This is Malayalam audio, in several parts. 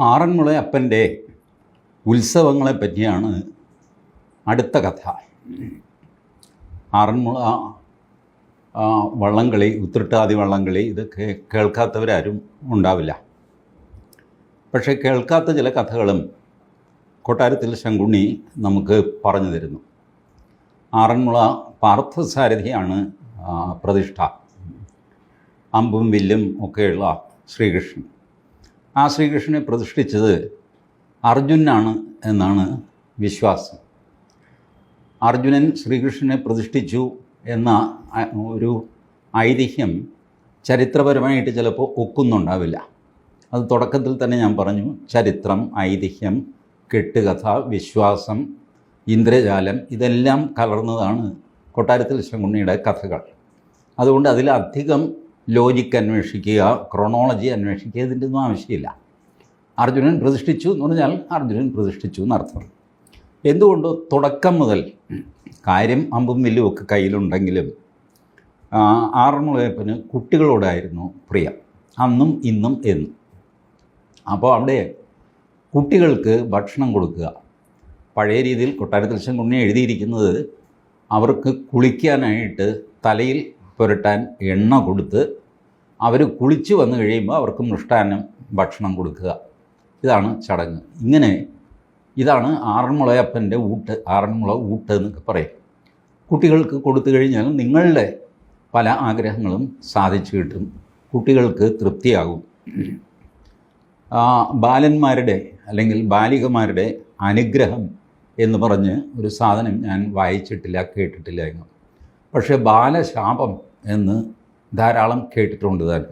ആറന്മുള അപ്പന്റെ ഉത്സവങ്ങളെ പറ്റിയാണ് അടുത്ത കഥ. ആറന്മുള വള്ളംകളി ഉത്രട്ടാതി വള്ളംകളി ഇതൊക്കെ കേൾക്കാത്തവരാരും ഉണ്ടാവില്ല. പക്ഷേ കേൾക്കാത്ത ചില കഥകളും കൊട്ടാരത്തിൽ ശങ്കുണ്ണി നമുക്ക് പറഞ്ഞു തരുന്നു. ആറന്മുള പാർത്ഥസാരഥിയാണ് പ്രതിഷ്ഠ. അമ്പും വില്ലും ഒക്കെയുള്ള ശ്രീകൃഷ്ണൻ. ആ ശ്രീകൃഷ്ണനെ പ്രതിഷ്ഠിച്ചത് അർജുനാണ് എന്നാണ് വിശ്വാസം. അർജുനൻ ശ്രീകൃഷ്ണനെ പ്രതിഷ്ഠിച്ചു എന്ന ഒരു ഐതിഹ്യം ചരിത്രപരമായിട്ട് ചിലപ്പോൾ ഒക്കുന്നുണ്ടാവില്ല. അത് തുടക്കത്തിൽ തന്നെ ഞാൻ പറഞ്ഞു ചരിത്രം ഐതിഹ്യം കെട്ടുകഥ വിശ്വാസം ഇന്ദ്രജാലം ഇതെല്ലാം കലർന്നതാണ് കൊട്ടാരത്തിൽ ശങ്കുണ്ണിയുടെ കഥകൾ. അതുകൊണ്ട് അതിലധികം ലോജിക്ക് അന്വേഷിക്കുക ക്രോണോളജി അന്വേഷിക്കുക ഇതിന്റെ ഒന്നും ആവശ്യമില്ല. അർജുനൻ പ്രതിഷ്ഠിച്ചു എന്ന് പറഞ്ഞാൽ അർജുനൻ പ്രതിഷ്ഠിച്ചു എന്നർത്ഥം. എന്തുകൊണ്ട് തുടക്കം മുതൽ കാര്യം അമ്പും വില്ലും ഒക്കെ കയ്യിലുണ്ടെങ്കിലും ആറന്മുളയപ്പന് കുട്ടികളോടായിരുന്നു പ്രിയം. അന്നും ഇന്നും എന്നും. അപ്പോൾ അവിടെ കുട്ടികൾക്ക് ഭക്ഷണം കൊടുക്കുക. പഴയ രീതിയിൽ കൊട്ടാരത്തിൽ ശങ്കുണ്ണി എഴുതിയിരിക്കുന്നത് അവർക്ക് കുളിക്കാനായിട്ട് തലയിൽ പുരട്ടാൻ എണ്ണ കൊടുത്ത് അവർ കുളിച്ച് വന്നു കഴിയുമ്പോൾ അവർക്ക് മൃഷ്ടാന്നം ഭക്ഷണം കൊടുക്കുക. ഇതാണ് ചടങ്ങ്. ഇങ്ങനെ ഇതാണ് ആറന്മുളയപ്പന്റെ ഊട്ട് ആറന്മുള ഊട്ട് എന്നൊക്കെ പറയും. കുട്ടികൾക്ക് കൊടുത്തു കഴിഞ്ഞാൽ നിങ്ങളുടെ പല ആഗ്രഹങ്ങളും സാധിച്ചു കിട്ടും. കുട്ടികൾക്ക് തൃപ്തിയാകും. ബാലന്മാരുടെ അല്ലെങ്കിൽ ബാലികമാരുടെ അനുഗ്രഹം എന്ന് പറഞ്ഞ് ഒരു സാധനം ഞാൻ വായിച്ചിട്ടില്ല കേട്ടിട്ടില്ല എങ്ങും. പക്ഷേ ബാലശാപം എന്ന് ധാരാളം കേട്ടിട്ടുണ്ട് താൻ.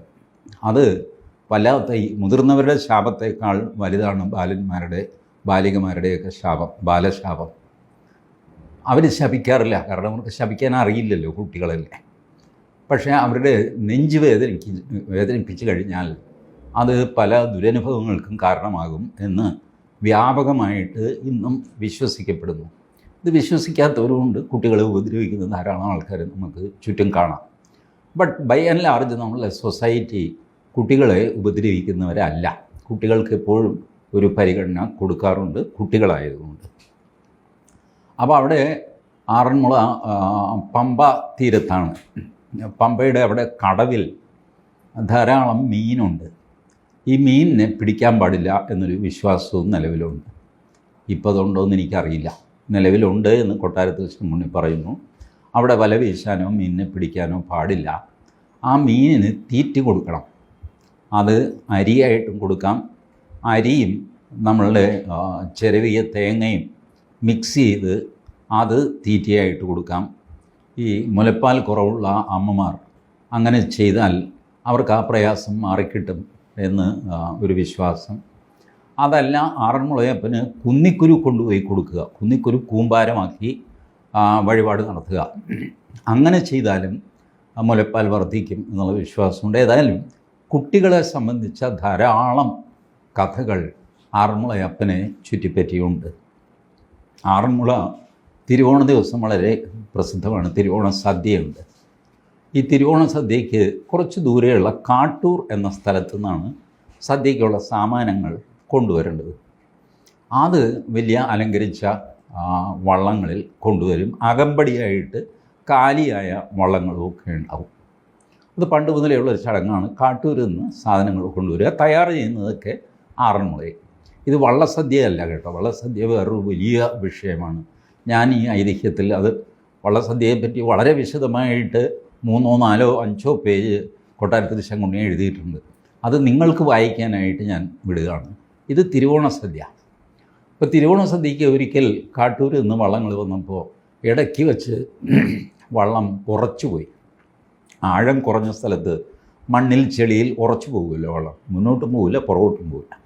അത് വല്ലാത്ത ഈ മുതിർന്നവരുടെ ശാപത്തേക്കാൾ വലുതാണ് ബാലന്മാരുടെ ബാലികമാരുടെയൊക്കെ ശാപം ബാലശാപം. അവർ ശപിക്കാറില്ല. കാരണം അവർക്ക് ശപിക്കാൻ അറിയില്ലല്ലോ കുട്ടികളല്ലേ. പക്ഷേ അവരുടെ നെഞ്ച് വേദനിക്ക് വേദനിപ്പിച്ച് കഴിഞ്ഞാൽ അത് പല ദുരനുഭവങ്ങൾക്കും കാരണമാകും എന്ന് വ്യാപകമായിട്ട് ഇന്നും വിശ്വസിക്കപ്പെടുന്നു. ഇത് വിശ്വസിക്കാത്തവരുമുണ്ട്. കുട്ടികളെ ഉപദ്രവിക്കുന്ന ധാരാളം ആൾക്കാർ നമുക്ക് ചുറ്റും കാണാം. ബട്ട് ബൈ ആൻഡ് ലാർജ് നമ്മളെ സൊസൈറ്റി കുട്ടികളെ ഉപദ്രവിക്കുന്നവരല്ല. കുട്ടികൾക്ക് എപ്പോഴും ഒരു പരിഗണന കൊടുക്കാറുണ്ട്. കുട്ടികളായതുകൊണ്ട്. അപ്പോൾ അവിടെ ആറന്മുള പമ്പ തീരത്താണ്. പമ്പയുടെ അവിടെ കടവിൽ ധാരാളം മീനുണ്ട്. ഈ മീനിനെ പിടിക്കാൻ പാടില്ല എന്നൊരു വിശ്വാസവും നിലവിലുണ്ട്. ഇപ്പോൾ അതുണ്ടോ എന്ന് എനിക്കറിയില്ല. നിലവിലുണ്ട് എന്ന് കൊട്ടാരത്തിൽ മുന്നിൽ പറയുന്നു. അവിടെ വല വീശാനോ മീനിനെ പിടിക്കാനോ പാടില്ല. ആ മീനിന് തീറ്റി കൊടുക്കണം. അത് അരിയായിട്ടും കൊടുക്കാം. അരിയും നമ്മളുടെ ചെറിയ തേങ്ങയും മിക്സ് ചെയ്ത് അത് തീറ്റയായിട്ട് കൊടുക്കാം. ഈ മുലപ്പാൽ കുറവുള്ള അമ്മമാർ അങ്ങനെ ചെയ്താൽ അവർക്ക് ആ പ്രയാസം മാറിക്കിട്ടും എന്ന് ഒരു വിശ്വാസം. അതല്ല ആറന്മുളയപ്പന് കുന്നിക്കുരു കൊണ്ടുപോയി കൊടുക്കുക. കുന്നിക്കുരു കൂമ്പാരമാക്കി വഴിപാട് നടത്തുക. അങ്ങനെ ചെയ്താലും മുലപ്പാൽ വർദ്ധിക്കും എന്നുള്ള വിശ്വാസമുണ്ട്. ഏതായാലും കുട്ടികളെ സംബന്ധിച്ച ധാരാളം കഥകൾ ആറന്മുളയപ്പനെ ചുറ്റിപ്പറ്റിയുണ്ട്. ആറന്മുള തിരുവോണ ദിവസം വളരെ പ്രസിദ്ധമാണ്. തിരുവോണ സദ്യയുണ്ട്. ഈ തിരുവോണ സദ്യയ്ക്ക് കുറച്ച് ദൂരെയുള്ള കാട്ടൂർ എന്ന സ്ഥലത്തു നിന്നാണ് സദ്യയ്ക്കുള്ള സാമാനങ്ങൾ കൊണ്ടുവരേണ്ടത്. അത് വലിയ അലങ്കരിച്ച വള്ളങ്ങളിൽ കൊണ്ടുവരും. അകമ്പടിയായിട്ട് കാലിയായ വള്ളങ്ങളും ഒക്കെ ഉണ്ടാവും. അത് പണ്ട് മുതലേ ഉള്ള ഒരു ചടങ്ങാണ്. കാട്ടൂരിൽ നിന്ന് സാധനങ്ങൾ കൊണ്ടുവരിക. തയ്യാർ ചെയ്യുന്നതൊക്കെ ആറന്മുളയിൽ. ഇത് വള്ളസദ്യയല്ല കേട്ടോ. വള്ളസദ്യ വേറൊരു വലിയ വിഷയമാണ്. ഞാൻ ഈ ഐതിഹ്യത്തിൽ അത് വള്ളസദ്യയെപ്പറ്റി വളരെ വിശദമായിട്ട് മൂന്നോ നാലോ അഞ്ചോ പേജ് കൊട്ടാരത്തിൽ ശങ്കുണ്ണി എഴുതിയിട്ടുണ്ട്. അത് നിങ്ങൾക്ക് വായിക്കാനായിട്ട് ഞാൻ വിടുകയാണ്. ഇത് തിരുവോണ സദ്യ ഇപ്പോൾ തിരുവോണ സദ്യയ്ക്ക് ഒരിക്കൽ കാട്ടൂരിൽ നിന്ന് വള്ളങ്ങൾ വന്നപ്പോൾ ഇടയ്ക്ക് വെച്ച് വള്ളം ഉറച്ചുപോയി. ആഴം കുറഞ്ഞ സ്ഥലത്ത് മണ്ണിൽ ചെളിയിൽ ഉറച്ചു പോകുമല്ലോ വള്ളം. മുന്നോട്ടും പോകില്ല പുറകോട്ടും പോകില്ല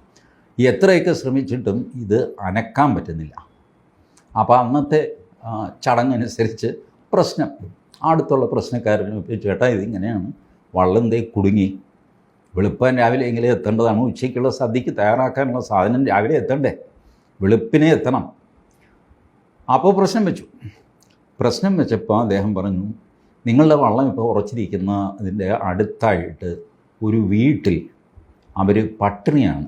എത്രയൊക്കെ ശ്രമിച്ചിട്ടും ഇത് അനക്കാൻ പറ്റുന്നില്ല. അപ്പോൾ അന്നത്തെ ചടങ്ങനുസരിച്ച് പ്രശ്നം. അടുത്തുള്ള പ്രശ്നക്കാരനെ ചേട്ടാ ഇതിങ്ങനെയാണ്. വള്ളം തേ കുടുങ്ങി. വെളുപ്പാൻ രാവിലെ എങ്കിലും എത്തേണ്ടതാണ്. ഉച്ചയ്ക്കുള്ള സദ്യക്ക് തയ്യാറാക്കാനുള്ള സാധനം രാവിലെ എത്തണ്ടേ? വെളുപ്പിനെ എത്തണം. അപ്പോൾ പ്രശ്നം വെച്ചു. പ്രശ്നം വെച്ചപ്പോൾ അദ്ദേഹം പറഞ്ഞു നിങ്ങളുടെ വള്ളം ഇപ്പോൾ ഉറച്ചിരിക്കുന്ന ഇതിന്റെ അടുത്തായിട്ട് ഒരു വീട്ടിൽ അവർ പട്ടിണിയാണ്.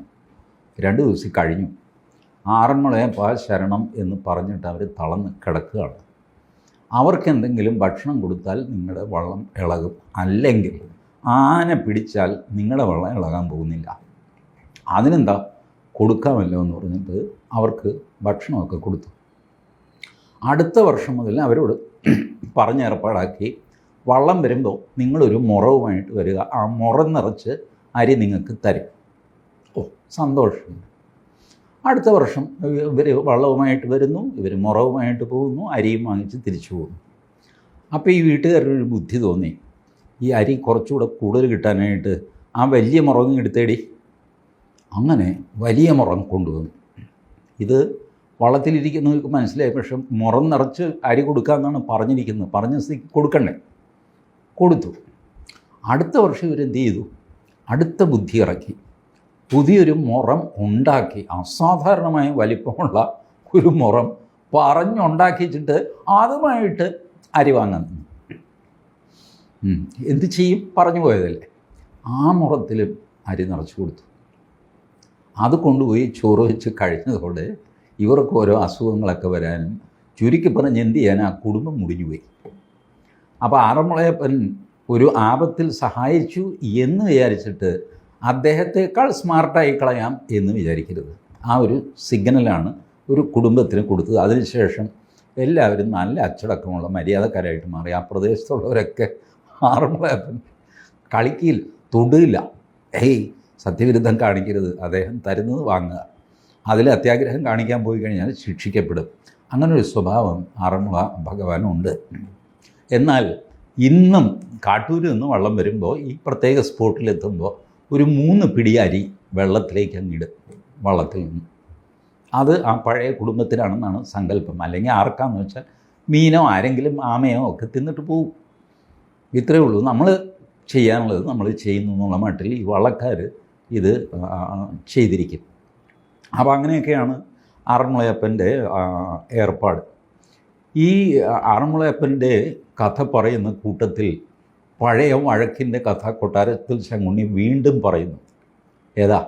രണ്ട് ദിവസം കഴിഞ്ഞു. ആറന്മുളയപ്പ ശരണം എന്ന് പറഞ്ഞിട്ട് അവർ തളന്ന് കിടക്കുകയാണ്. അവർക്ക് എന്തെങ്കിലും ഭക്ഷണം കൊടുത്താൽ നിങ്ങളുടെ വള്ളം ഇളകും. അല്ലെങ്കിൽ ആന പിടിച്ചാൽ നിങ്ങളുടെ വള്ളം ഇളകാൻ പോകുന്നില്ല. അതിനെന്താ? കൊടുക്കാമല്ലോ എന്ന് പറഞ്ഞിട്ട് അവർക്ക് ഭക്ഷണമൊക്കെ കൊടുത്തു. അടുത്ത വർഷം മുതൽ അവരോട് പറഞ്ഞേർപ്പാടാക്കി വള്ളം വരുമ്പോൾ നിങ്ങളൊരു മുറവുമായിട്ട് വരിക. ആ മുറം നിറച്ച് അരി നിങ്ങൾക്ക് തരും. ഓ സന്തോഷം. അടുത്ത വർഷം ഇവർ വള്ളവുമായിട്ട് വരുന്നു ഇവർ മുറവുമായിട്ട് പോകുന്നു അരിയും വാങ്ങിച്ച് തിരിച്ചു പോകുന്നു. അപ്പോൾ ഈ വീട്ടുകാരൊരു ബുദ്ധി തോന്നി ഈ അരി കുറച്ചുകൂടെ കൂടുതൽ കിട്ടാനായിട്ട് ആ വലിയ മുറങ്ങ് എടുത്തേടി. അങ്ങനെ വലിയ മുറം കൊണ്ടുവന്നു. ഇത് വള്ളത്തിലിരിക്കുന്നവർക്ക് മനസ്സിലായി. പക്ഷെ മുറം നിറച്ച് അരി കൊടുക്കാമെന്നാണ് പറഞ്ഞിരിക്കുന്നത്. പറഞ്ഞ സ്ഥിതി കൊടുക്കണ്ടേ? കൊടുത്തു. അടുത്ത വർഷം ഇവരെന്ത് ചെയ്തു? അടുത്ത ബുദ്ധി ഇറക്കി. പുതിയൊരു മുറം ഉണ്ടാക്കി. അസാധാരണമായ വലിപ്പമുള്ള ഒരു മുറം പറഞ്ഞുണ്ടാക്കിച്ചിട്ട് അതുമായിട്ട് അരി വാങ്ങാൻ. എന്ത് ചെയ്യും? പറഞ്ഞു പോയതല്ലേ. ആ മുറത്തിലും അരി നിറച്ചു കൊടുത്തു. അത് കൊണ്ടുപോയി ചോറ് വെച്ച് കഴിഞ്ഞതോടെ ഇവർക്ക് ഓരോ അസുഖങ്ങളൊക്കെ വരാനും ചുരുക്കി പറഞ്ഞ് എന്ത് ചെയ്യാൻ ആ കുടുംബം മുടിഞ്ഞുപോയി അപ്പോൾ ആറന്മുളയപ്പൻ ഒരു ആപത്തിൽ സഹായിച്ചു എന്ന് വിചാരിച്ചിട്ട് അദ്ദേഹത്തെക്കാൾ സ്മാർട്ടായി കളയാം എന്ന് വിചാരിക്കരുത്. ആ ഒരു സിഗ്നലാണ് ഒരു കുടുംബത്തിന് കൊടുത്തത്. അതിനുശേഷം എല്ലാവരും നല്ല അച്ചടക്കമുള്ള മര്യാദക്കാരായിട്ട് മാറി. ആ പ്രദേശത്തുള്ളവരൊക്കെ ആറന്മുളയപ്പൻ കളിക്കില്ല തൊടില്ല ഏയ് സത്യവിരുദ്ധം കാണിക്കരുത്. അദ്ദേഹം തരുന്നത് വാങ്ങുക. അതിൽ അത്യാഗ്രഹം കാണിക്കാൻ പോയി കഴിഞ്ഞാൽ ശിക്ഷിക്കപ്പെടും. അങ്ങനൊരു സ്വഭാവം ആറന്മുള ഭഗവാനുണ്ട്. എന്നാൽ ഇന്നും കാട്ടൂരിൽ നിന്ന് വള്ളം വരുമ്പോൾ ഈ പ്രത്യേക സ്പോട്ടിലെത്തുമ്പോൾ ഒരു മൂന്ന് പിടിയാരി വെള്ളത്തിലേക്ക് അങ്ങിടും വള്ളത്തിൽ നിന്ന്. അത് ആ പഴയ കുടുംബത്തിനാണെന്നാണ് സങ്കല്പം. അല്ലെങ്കിൽ ആർക്കാന്ന് വെച്ചാൽ മീനോ ആരെങ്കിലും ആമയോ ഒക്കെ തിന്നിട്ട് പോവും. ഇത്രയേ ഉള്ളൂ. നമ്മൾ ചെയ്യാനുള്ളത് നമ്മൾ ചെയ്യുന്നു എന്നുള്ള മട്ടിൽ ഈ വള്ളക്കാർ ഇത് ചെയ്തിരിക്കും. അപ്പോൾ അങ്ങനെയൊക്കെയാണ് ആറന്മുളയപ്പന്റെ ഏർപ്പാട്. ഈ ആറന്മുളയപ്പന്റെ കഥ പറയുന്ന കൂട്ടത്തിൽ പഴയ വഴക്കിന്റെ കഥ കൊട്ടാരത്തിൽ ശങ്കുണ്ണി വീണ്ടും പറയുന്നു. ഏതാ?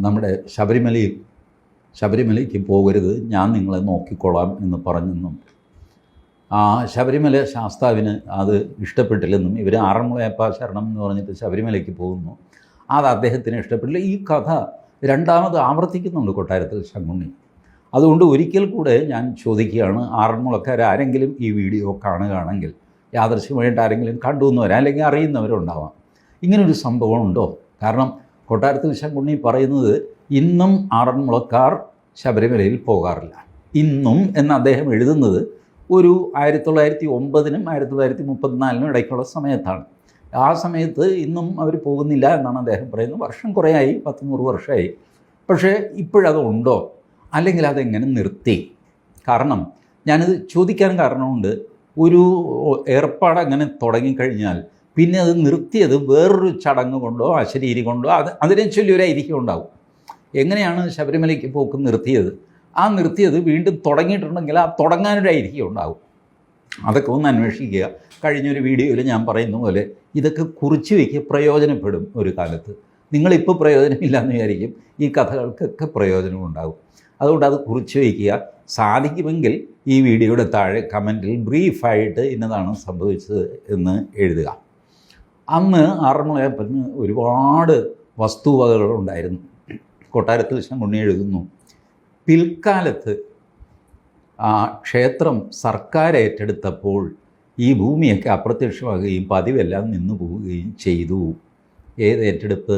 നമ്മുടെ ശബരിമലയിൽ ശബരിമലയ്ക്ക് പോകരുത് ഞാൻ നിങ്ങളെ നോക്കിക്കൊള്ളാം എന്ന് പറഞ്ഞെന്നും. ആ ശബരിമല ശാസ്താവിന് അത് ഇഷ്ടപ്പെട്ടില്ലെന്നും ഇവർ ആറന്മുളയപ്പ ശരണം എന്ന് പറഞ്ഞിട്ട് ശബരിമലയ്ക്ക് പോകുന്നു. അത് അദ്ദേഹത്തിന് ഇഷ്ടപ്പെട്ടില്ല. ഈ കഥ രണ്ടാമത് ആവർത്തിക്കുന്നുണ്ട് കൊട്ടാരത്തിൽ ശങ്കുണ്ണി. അതുകൊണ്ട് ഒരിക്കൽ കൂടെ ഞാൻ ചോദിക്കുകയാണ് ആറന്മുളക്കാർ ആരെങ്കിലും ഈ വീഡിയോ കാണുകയാണെങ്കിൽ യാദൃശ്യമായിട്ട് ആരെങ്കിലും കണ്ടു എന്ന് വരാം അല്ലെങ്കിൽ അറിയുന്നവരുണ്ടാവാം. ഇങ്ങനൊരു സംഭവം ഉണ്ടോ? കാരണം കൊട്ടാരത്തിൽ ശങ്കുണ്ണി പറയുന്നത് ഇന്നും ആറന്മുളക്കാർ ശബരിമലയിൽ പോകാറില്ല. ഇന്നും എന്ന് അദ്ദേഹം എഴുതുന്നത് ഒരു ആയിരത്തി തൊള്ളായിരത്തി ഒമ്പതിനും ആയിരത്തി തൊള്ളായിരത്തി മുപ്പത്തിനാലിനും ഇടയ്ക്കുള്ള സമയത്താണ്. ആ സമയത്ത് ഇന്നും അവർ പോകുന്നില്ല എന്നാണ് അദ്ദേഹം പറയുന്നത്. വർഷം കുറേയായി പത്ത് നൂറ് വർഷമായി. പക്ഷേ ഇപ്പോഴത് ഉണ്ടോ അല്ലെങ്കിൽ അതെങ്ങനെ നിർത്തി? കാരണം ഞാനിത് ചോദിക്കാൻ കാരണമുണ്ട്. ഒരു ഏർപ്പാട് അങ്ങനെ തുടങ്ങിക്കഴിഞ്ഞാൽ പിന്നെ അത് നിർത്തിയത് വേറൊരു ചടങ്ങ് കൊണ്ടോ അശരീരി കൊണ്ടോ അത് അതിനെ ചൊല്ലി ഒരു ഐതിഹ്യം ഉണ്ടാവും എങ്ങനെയാണ് ശബരിമലയ്ക്ക് പോക്ക് നിർത്തിയത്? ആ നിർത്തിയത് വീണ്ടും തുടങ്ങിയിട്ടുണ്ടെങ്കിൽ ആ തുടങ്ങാനൊരു ഐതിഹ്യം ഉണ്ടാവും അതൊക്കെ ഒന്ന് അന്വേഷിക്കുക. കഴിഞ്ഞൊരു വീഡിയോയിൽ ഞാൻ പറയുന്ന പോലെ ഇതൊക്കെ കുറിച്ച് വയ്ക്കുക പ്രയോജനപ്പെടും ഒരു കാലത്ത്. നിങ്ങളിപ്പോൾ പ്രയോജനമില്ലാന്ന് വിചാരിക്കും ഈ കഥകൾക്കൊക്കെ പ്രയോജനം ഉണ്ടാകും അതുകൊണ്ട് അത് കുറിച്ച് വയ്ക്കുക സാധിക്കുമെങ്കിൽ ഈ വീഡിയോയുടെ താഴെ കമന്റിൽ ബ്രീഫായിട്ട് ഇന്നതാണ് സംഭവിച്ചത് എന്ന് എഴുതുക. അന്ന് ആറന്മുളയപ്പന് ഒരുപാട് വസ്തുവകകളുണ്ടായിരുന്നു കൊട്ടാരത്തിൽ ശങ്കുണ്ണി എഴുതുന്നു. പിൽക്കാലത്ത് ക്ഷേത്രം സർക്കാർ ഏറ്റെടുത്തപ്പോൾ ഈ ഭൂമിയൊക്കെ അപ്രത്യക്ഷമാകുകയും പതിവെല്ലാം നിന്നു പോവുകയും ചെയ്തു. ഏത് ഏറ്റെടുപ്പ്?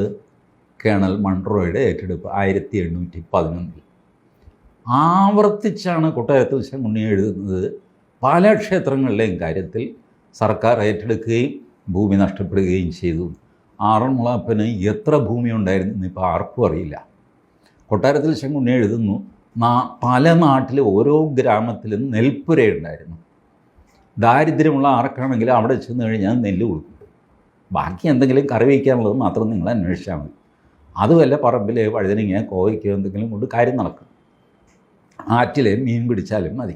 കേണൽ മൺട്രോയുടെ ഏറ്റെടുപ്പ് ആയിരത്തി എണ്ണൂറ്റി പതിനൊന്നിൽ. ആവർത്തിച്ചാണ് കൊട്ടാരത്തിൽ ശങ്കുണ്ണി എഴുതുന്നത്. പല ക്ഷേത്രങ്ങളിലെയും കാര്യത്തിൽ സർക്കാർ ഏറ്റെടുക്കുകയും ഭൂമി നഷ്ടപ്പെടുകയും ചെയ്തു. ആറന്മുളപ്പന് എത്ര ഭൂമി ഉണ്ടായിരുന്നു ഇപ്പോൾ ആർക്കും അറിയില്ല. കൊട്ടാരത്തിൽ ശങ്കുണ്ണി എഴുതുന്നു പല നാട്ടിലും ഓരോ ഗ്രാമത്തിലും നെൽപ്പുരയുണ്ടായിരുന്നു. ദാരിദ്ര്യമുള്ള ആർക്കാണെങ്കിലും അവിടെ ചെന്ന് കഴിഞ്ഞാൽ നെല്ല് കൊടുക്കും. ബാക്കി എന്തെങ്കിലും കറി വയ്ക്കാനുള്ളത് മാത്രം നിങ്ങൾ അന്വേഷിച്ചാൽ മതി. അതുമല്ല പറമ്പിൽ വഴുതനങ്ങ കോവയ്ക്കോ എന്തെങ്കിലും കൊണ്ട് കാര്യം നടക്കും. ആറ്റിൽ മീൻ പിടിച്ചാലും മതി.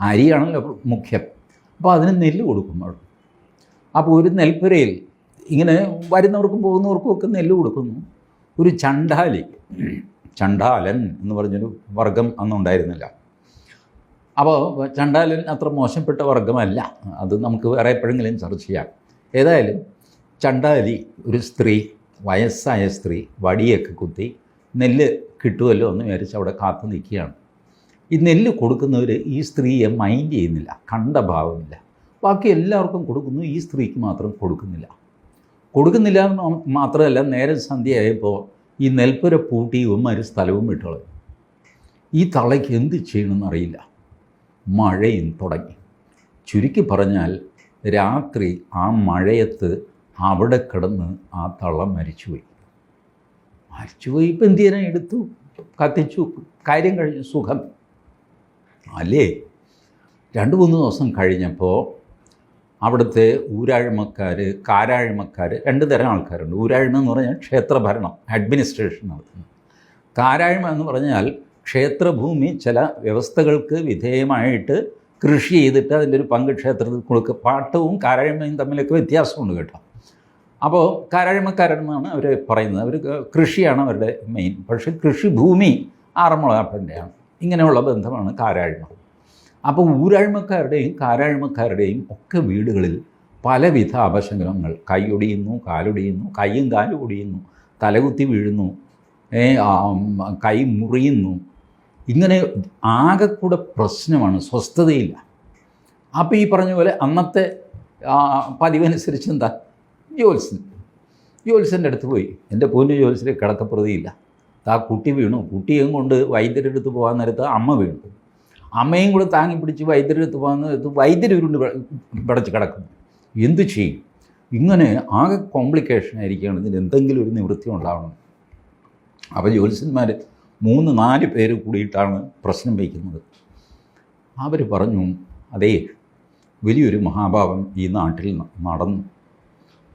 അരിയാണല്ലോ മുഖ്യം. അപ്പോൾ അതിന് നെല്ല് കൊടുക്കും അവിടെ. അപ്പോൾ ഒരു നെൽപ്പുരയിൽ ഇങ്ങനെ വരുന്നവർക്കും പോകുന്നവർക്കും ഒക്കെ നെല്ല് കൊടുക്കുന്നു. ഒരു ചണ്ടാലി ചണ്ടാലൻ എന്ന് പറഞ്ഞൊരു വർഗം അന്നുണ്ടായിരുന്നില്ല. അപ്പോൾ ചണ്ടാലൻ അത്ര മോശപ്പെട്ട വർഗമല്ല അത് നമുക്ക് വേറെ എപ്പോഴെങ്കിലും ചർച്ച ചെയ്യാം. ഏതായാലും ചണ്ടാലി ഒരു സ്ത്രീ വയസ്സായ സ്ത്രീ വടിയൊക്കെ കുത്തി നെല്ല് കിട്ടുമല്ലോ എന്ന് വിചാരിച്ച് അവിടെ കാത്തു നിൽക്കുകയാണ്. ഈ നെല്ല് കൊടുക്കുന്നവർ ഈ സ്ത്രീയെ മൈൻഡ് ചെയ്യുന്നില്ല കണ്ട ഭാവമില്ല. ബാക്കി എല്ലാവർക്കും കൊടുക്കുന്നു ഈ സ്ത്രീക്ക് മാത്രം കൊടുക്കുന്നില്ല. കൊടുക്കുന്നില്ല മാത്രമല്ല നേരെ സന്ധ്യയായപ്പോൾ ഈ നെൽപ്പുര പൂട്ടി ഇവന്മാർ സ്ഥലവും വിട്ടോളും. ഈ തളയ്ക്ക് എന്ത് ചെയ്യണമെന്ന് അറിയില്ല. മഴയും തുടങ്ങി. ചുരുക്കി പറഞ്ഞാൽ രാത്രി ആ മഴയത്ത് അവിടെ കിടന്ന് ആ തള്ള മരിച്ചുപോയി. മരിച്ചുപോയി ഇപ്പം എന്ത് ചെയ്യാൻ എടുത്തു? കത്തിച്ചു. കാര്യം കഴിഞ്ഞു. സുഖം. അല്ലേ? രണ്ട് മൂന്ന് ദിവസം കഴിഞ്ഞപ്പോൾ അവിടുത്തെ ഊരാഴ്മക്കാർ കാരാഴ്മക്കാർ രണ്ട് തരം ആൾക്കാരുണ്ട്. ഊരാഴ്മ എന്ന് പറഞ്ഞാൽ ക്ഷേത്രഭരണം അഡ്മിനിസ്ട്രേഷൻ നടത്തുന്നത്. കാരാഴ്മ എന്ന് പറഞ്ഞാൽ ക്ഷേത്രഭൂമി ചില വ്യവസ്ഥകൾക്ക് വിധേയമായിട്ട് കൃഷി ചെയ്തിട്ട് അതിന്റെ ഒരു പങ്ക് ക്ഷേത്രത്തിൽ കൊടുക്കുക പാട്ടവും കാരാഴ്മയും തമ്മിലൊക്കെ വ്യത്യാസമുണ്ട് കേട്ടോ. അപ്പോൾ കാരാഴ്മക്കാരെന്നാണ് അവർ പറയുന്നത്. അവർ കൃഷിയാണ് അവരുടെ മെയിൻ. പക്ഷേ കൃഷിഭൂമി ആറന്മുളപ്പന്റെയാണ് ഇങ്ങനെയുള്ള ബന്ധമാണ് കാരാഴ്മ അപ്പോൾ ഊരാഴ്മക്കാരുടെയും കാരാഴ്മക്കാരുടെയും ഒക്കെ വീടുകളിൽ പലവിധ അപശകനങ്ങൾ കൈയൊടിയുന്നു കാലൊടിയുന്നു കൈയും കാലും ഒടിയുന്നു തലകുത്തി വീഴുന്നു കൈ മുറിയുന്നു ഇങ്ങനെ ആകെക്കൂടെ കൂടെ പ്രശ്നമാണ് സ്വസ്ഥതയില്ല. അപ്പോൾ ഈ പറഞ്ഞ പോലെ അന്നത്തെ പതിവനുസരിച്ച് എന്താ? ജോത്സ്യൻ. ജോത്സ്യന്റെ അടുത്ത് പോയി. എന്റെ പൊന്നു ജോത്സ്യന് കിടക്കപ്രതിയില്ല. ആ കുട്ടി വീണു. കുട്ടിയും കൊണ്ട് വൈദ്യരുടെ അടുത്ത് പോകാൻ നേരത്ത് അമ്മ വീണു. അമ്മയും കൂടെ താങ്ങി പിടിച്ച് വൈദ്യരുടെ അടുത്ത് പോകാൻ നേരത്ത് വൈദ്യര് ഉരുണ്ട് പിടച്ച് കിടക്കുന്നു. എന്തു ചെയ്യും? ഇങ്ങനെ ആകെ കോംപ്ലിക്കേഷൻ ആയിരിക്കുകയാണ്. ഇതിന് എന്തെങ്കിലും ഒരു നിവൃത്തി ഉണ്ടാവണം. അപ്പോൾ ജ്യോത്സ്യന്മാർ മൂന്ന് നാല് പേര് കൂടിയിട്ടാണ് പ്രശ്നം വയ്ക്കുന്നത്. അവർ പറഞ്ഞു അതേ വലിയൊരു മഹാഭാവം ഈ നാട്ടിൽ നടന്നു.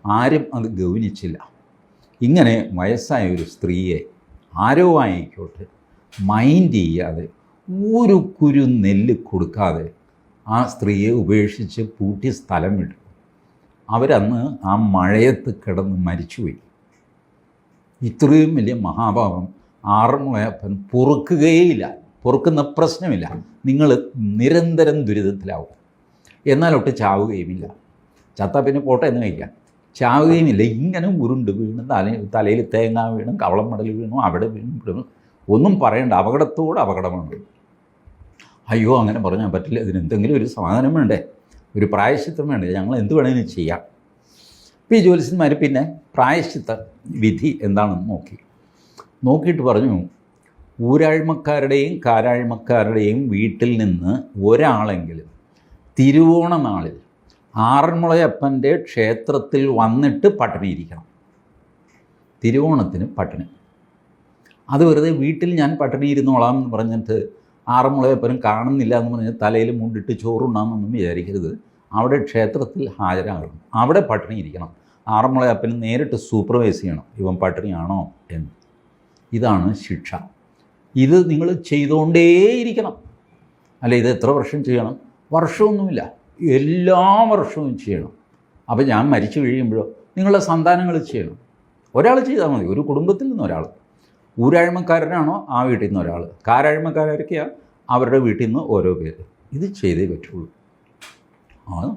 ആരും അത് ഗൗനിച്ചില്ല. ഇങ്ങനെ വയസ്സായ ഒരു സ്ത്രീയെ ആരോ ആയിക്കോട്ടെ മൈൻഡ് ചെയ്യാതെ ഒരു കുരു നെല്ല് കൊടുക്കാതെ ആ സ്ത്രീയെ ഉപേക്ഷിച്ച് പൂട്ടി സ്ഥലം വിട്ടു. അവരന്ന് ആ മഴയത്ത് കിടന്ന് മരിച്ചുപോയി. ഇത്രയും വലിയ മഹാഭാവം ആറന്മുളയപ്പൻ പൊറുക്കുകയേയില്ല. പൊറുക്കുന്ന പ്രശ്നമില്ല. നിങ്ങൾ നിരന്തരം ദുരിതത്തിലാവും. എന്നാലൊട്ട് ചാവുകയുമില്ല. ചത്താ പിന്നെ പോട്ടെ എന്ന് കഴിക്കാം. ചാവുകയുമില്ല. ഇങ്ങനെ ഉരുണ്ട് വീണ് തല തലയിൽ തേങ്ങ വീണും കവളം മടൽ വീണു അവിടെ വീണു ഇവിടെ. ഒന്നും പറയണ്ട. അപകടത്തോട് അപകടമാണ് അയ്യോ അങ്ങനെ പറഞ്ഞാൽ പറ്റില്ല. ഇതിന് എന്തെങ്കിലും ഒരു സമാധാനം വേണ്ടേ? ഒരു പ്രായശ്ചിത്തം വേണ്ടേ? ഞങ്ങൾ എന്ത് വേണമെങ്കിലും ചെയ്യാം. അപ്പോൾ ഈ ജ്യോത്സ്യന്മാർ പിന്നെ പ്രായശ്ചിത്ത വിധി എന്താണെന്ന് നോക്കി. നോക്കിയിട്ട് പറഞ്ഞു. ഊരാഴ്മക്കാരുടെയും കാരാഴ്മക്കാരുടെയും വീട്ടിൽ നിന്ന് ഒരാളെങ്കിലും തിരുവോണ നാളിൽ ആറന്മുളയപ്പന്റെ ക്ഷേത്രത്തിൽ വന്നിട്ട് പട്ടിണിയിരിക്കണം തിരുവോണത്തിന് പട്ടിണി. അത് വെറുതെ വീട്ടിൽ ഞാൻ പട്ടിണി ഇരുന്നോളാം എന്ന് പറഞ്ഞിട്ട് ആറന്മുളയപ്പനും കാണുന്നില്ല എന്ന് പറഞ്ഞ് തലയിൽ മുണ്ടിട്ട് ചോറുണ്ണാമെന്നൊന്നും വിചാരിക്കരുത്. അവിടെ ക്ഷേത്രത്തിൽ ഹാജരാകണം. അവിടെ പട്ടിണി ഇരിക്കണം. ആറന്മുളയപ്പന് നേരിട്ട് സൂപ്പർവൈസ് ചെയ്യണം. ഇവൻ പട്ടിണിയാണോ എന്ന്. ഇതാണ് ശിക്ഷ. ഇത് നിങ്ങൾ ചെയ്തുകൊണ്ടേയിരിക്കണം അല്ല ഇത് എത്ര വർഷം ചെയ്യണം? വർഷമൊന്നുമില്ല. എല്ലാ വർഷവും ചെയ്യണം. അപ്പോൾ ഞാൻ മരിച്ചു കഴിയുമ്പോഴോ നിങ്ങളുടെ സന്താനങ്ങൾ ചെയ്യണം. ഒരാൾ ചെയ്താൽ മതി. ഒരു കുടുംബത്തിൽ നിന്ന് ഒരാൾ. ഊരാഴ്മക്കാരനാണോ ആ വീട്ടിൽ നിന്ന് ഒരാൾ. കാരാഴ്മക്കാരൊക്കെയാ അവരുടെ വീട്ടിൽ നിന്ന് ഓരോ പേര്. ഇത് ചെയ്തേ പറ്റുള്ളൂ. ആ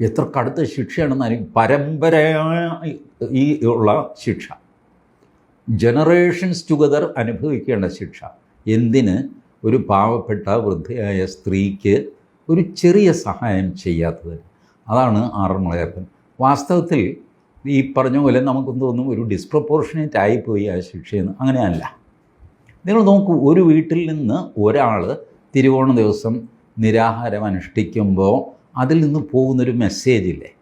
എത്ര കടുത്ത ശിക്ഷയാണെന്നാലും പരമ്പരയായി ഈ ഉള്ള ശിക്ഷ. ജനറേഷൻസ് ടുഗദർ അനുഭവിക്കേണ്ട ശിക്ഷ. എന്തിന്? ഒരു പാവപ്പെട്ട വൃദ്ധയായ സ്ത്രീക്ക് ഒരു ചെറിയ സഹായം ചെയ്യാത്തത് അതാണ് ആറന്മുളയപ്പൻ വാസ്തവത്തിൽ ഈ പറഞ്ഞ പോലെ നമുക്കും തോന്നും ഒരു ഡിസ്പ്രപ്പോർഷനേറ്റ് ആയിപ്പോയി ആ ശിക്ഷയെന്ന്. അങ്ങനെയല്ല. നിങ്ങൾ നോക്കൂ ഒരു വീട്ടിൽ നിന്ന് ഒരാൾ തിരുവോണ ദിവസം നിരാഹാരം അനുഷ്ഠിക്കുമ്പോൾ അതിൽ നിന്ന് പോകുന്നൊരു മെസ്സേജില്ലേ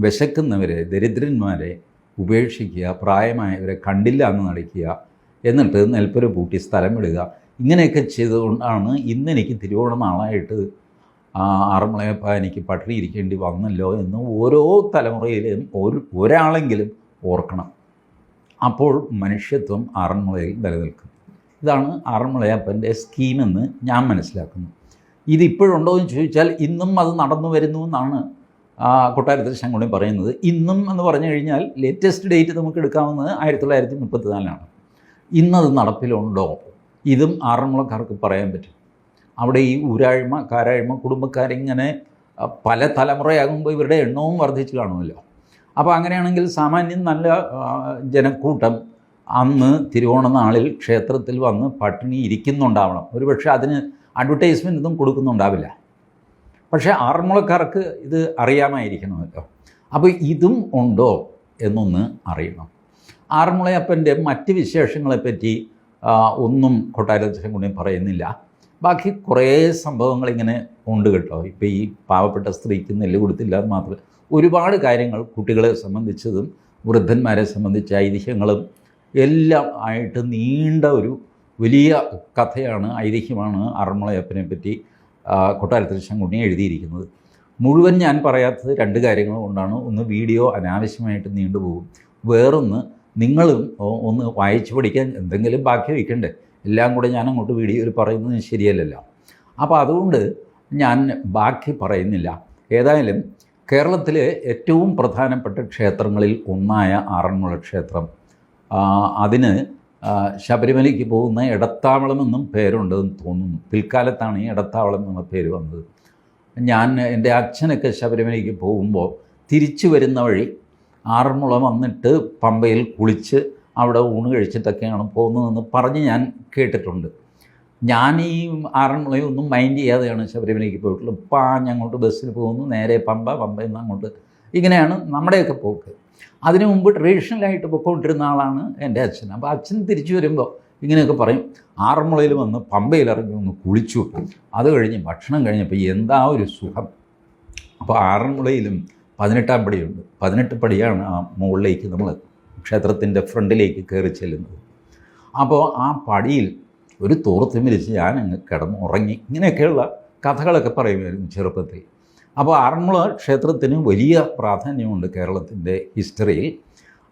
വിശക്കുന്നവരെ ദരിദ്രന്മാരെ ഉപേക്ഷിക്കുക പ്രായമായവരെ കണ്ടില്ല എന്ന് നടിക്കുക എന്നിട്ട് നെൽപ്പര പൂട്ടി സ്ഥലം വിടുക. ഇങ്ങനെയൊക്കെ ചെയ്തുകൊണ്ടാണ് ഇന്നെനിക്ക് തിരുവോണ നാളായിട്ട് ആറന്മുളയപ്പ എനിക്ക് പട്ടിണി ഇരിക്കേണ്ടി വന്നല്ലോ എന്ന് ഓരോ തലമുറയിലും ഒരു ഒരാളെങ്കിലും ഓർക്കണം. അപ്പോൾ മനുഷ്യത്വം ആറന്മുളയിൽ നിലനിൽക്കും. ഇതാണ് ആറന്മുളയപ്പന്റെ സ്കീമെന്ന് ഞാൻ മനസ്സിലാക്കുന്നു. ഇതിപ്പോഴുണ്ടോ എന്ന് ചോദിച്ചാൽ ഇന്നും അത് നടന്നു വരുന്നു എന്നാണ് ആ, കൊട്ടാരത്തിൽ ശങ്കുണി പറയുന്നത് ഇന്നും എന്ന് പറഞ്ഞു കഴിഞ്ഞാൽ ലേറ്റസ്റ്റ് ഡേറ്റ് നമുക്ക് എടുക്കാവുന്നത് ആയിരത്തി തൊള്ളായിരത്തി മുപ്പത്തിനാലിനാണ് ഇന്നത് നടപ്പിലുണ്ടോ? ഇതും ആറന്മുളക്കാർക്ക് പറയാൻ പറ്റും. അവിടെ ഈ ഊരാഴ്മ കാരാഴ്മ കുടുംബക്കാരിങ്ങനെ പല തലമുറയാകുമ്പോൾ ഇവരുടെ എണ്ണവും വർദ്ധിച്ചു കാണുമല്ലോ. അപ്പോൾ അങ്ങനെയാണെങ്കിൽ സാമാന്യം നല്ല ജനക്കൂട്ടം അന്ന് തിരുവോണ നാളിൽ ക്ഷേത്രത്തിൽ വന്ന് പട്ടിണി ഇരിക്കുന്നുണ്ടാവണം. ഒരുപക്ഷെ അതിന് അഡ്വർടൈസ്മെന്റ് ഒന്നും കൊടുക്കുന്നുണ്ടാവില്ല. പക്ഷേ ആറന്മുളക്കാർക്ക് ഇത് അറിയാമായിരിക്കണമല്ലോ. അപ്പോൾ ഇതും ഉണ്ടോ എന്നൊന്ന് അറിയണം. ആറന്മുളയപ്പന്റെ മറ്റ് വിശേഷങ്ങളെപ്പറ്റി ഒന്നും കൊട്ടാരത്തിനെ പറയുന്നില്ല. ബാക്കി കുറേ സംഭവങ്ങൾ ഇങ്ങനെ ഉണ്ട് കേട്ടോ. ഇപ്പോൾ ഈ പാവപ്പെട്ട സ്ത്രീക്ക് നെല്ല് കൊടുത്തില്ല എന്ന് മാത്രം. ഒരുപാട് കാര്യങ്ങൾ കുട്ടികളെ സംബന്ധിച്ചതും വൃദ്ധന്മാരെ സംബന്ധിച്ച ഐതിഹ്യങ്ങളും എല്ലാം ആയിട്ട് നീണ്ട ഒരു വലിയ കഥയാണ് ഐതിഹ്യമാണ് ആറന്മുളയപ്പനെ പറ്റി കൊട്ടാരത്തിൽ ശങ്കുണ്ണി എഴുതിയിരിക്കുന്നത്. മുഴുവൻ ഞാൻ പറയാത്തത് രണ്ട് കാര്യങ്ങൾ കൊണ്ടാണ്. ഒന്ന് വീഡിയോ അനാവശ്യമായിട്ട് നീണ്ടുപോകും വേറൊന്ന് നിങ്ങളും ഒന്ന് വായിച്ചു പഠിക്കാൻ എന്തെങ്കിലും ബാക്കി വയ്ക്കണ്ടേ. എല്ലാം കൂടെ ഞാൻ അങ്ങോട്ട് വീഡിയോയിൽ പറയുന്നത് ശരിയല്ലല്ലോ. അപ്പോൾ അതുകൊണ്ട് ഞാൻ ബാക്കി പറയുന്നില്ല. ഏതായാലും കേരളത്തിലെ ഏറ്റവും പ്രധാനപ്പെട്ട ക്ഷേത്രങ്ങളിൽ ഒന്നായ ആറന്മുള ക്ഷേത്രം അതിന് ശബരിമലയ്ക്ക് പോകുന്ന ഇടത്താവളമെന്നും പേരുണ്ടെന്ന് തോന്നുന്നു. പിൽക്കാലത്താണ് ഈ ഇടത്താവളം എന്ന പേര് വന്നത്. ഞാൻ എന്റെ അച്ഛനൊക്കെ ശബരിമലയ്ക്ക് പോകുമ്പോൾ തിരിച്ചു വരുന്ന വഴി ആറന്മുള വന്നിട്ട് പമ്പയിൽ കുളിച്ച് അവിടെ ഊണ് കഴിച്ചിട്ടൊക്കെയാണ് പോകുന്നതെന്ന് പറഞ്ഞ് ഞാൻ കേട്ടിട്ടുണ്ട്. ഞാൻ ഈ ആറന്മുളയൊന്നും മൈൻഡ് ചെയ്യാതെയാണ് ശബരിമലയ്ക്ക് പോയിട്ടുള്ളത്. ഇപ്പം അങ്ങോട്ട് ബസ്സിൽ പോകുന്നു നേരെ പമ്പ പമ്പയിൽ നിന്ന് അങ്ങോട്ട്. ഇങ്ങനെയാണ് നമ്മുടെയൊക്കെ പോക്ക്. അതിനു മുമ്പ് ട്രഡീഷണലായിട്ട് പൊയ്ക്കൊണ്ടിരുന്ന ആളാണ് എന്റെ അച്ഛൻ. അപ്പോൾ അച്ഛൻ തിരിച്ചു വരുമ്പോൾ ഇങ്ങനെയൊക്കെ പറയും ആറന്മുളയിൽ വന്ന് പമ്പയിൽ ഇറങ്ങി ഒന്ന് കുളിച്ചു അത് കഴിഞ്ഞ് ഭക്ഷണം കഴിഞ്ഞപ്പോൾ എന്താ ഒരു സുഖം? അപ്പോൾ ആറന്മുളയിലും പതിനെട്ടാം പടിയുണ്ട്. പതിനെട്ട് പടിയാണ് ആ മുകളിലേക്ക് നമ്മൾ ക്ഷേത്രത്തിന്റെ ഫ്രണ്ടിലേക്ക് കയറി ചെല്ലുന്നത്. അപ്പോൾ ആ പടിയിൽ ഒരു തോർത്തുമിരിച്ച് ഞാൻ അങ്ങ് കിടന്ന് ഉറങ്ങി ഇങ്ങനെയൊക്കെയുള്ള കഥകളൊക്കെ പറയുമായിരുന്നു ചെറുപ്പത്തിൽ. അപ്പോൾ ആറന്മുള ക്ഷേത്രത്തിന് വലിയ പ്രാധാന്യമുണ്ട് കേരളത്തിന്റെ ഹിസ്റ്ററിയിൽ.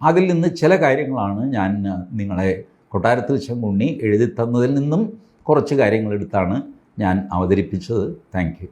അതിൽ നിന്ന് ചില കാര്യങ്ങളാണ് ഞാൻ നിങ്ങളെ കൊട്ടാരത്തിൽ ചെങ്കുണ്ണി എഴുതി തന്നതിൽ നിന്നും കുറച്ച് കാര്യങ്ങളെടുത്താണ് ഞാൻ അവതരിപ്പിച്ചത്. താങ്ക്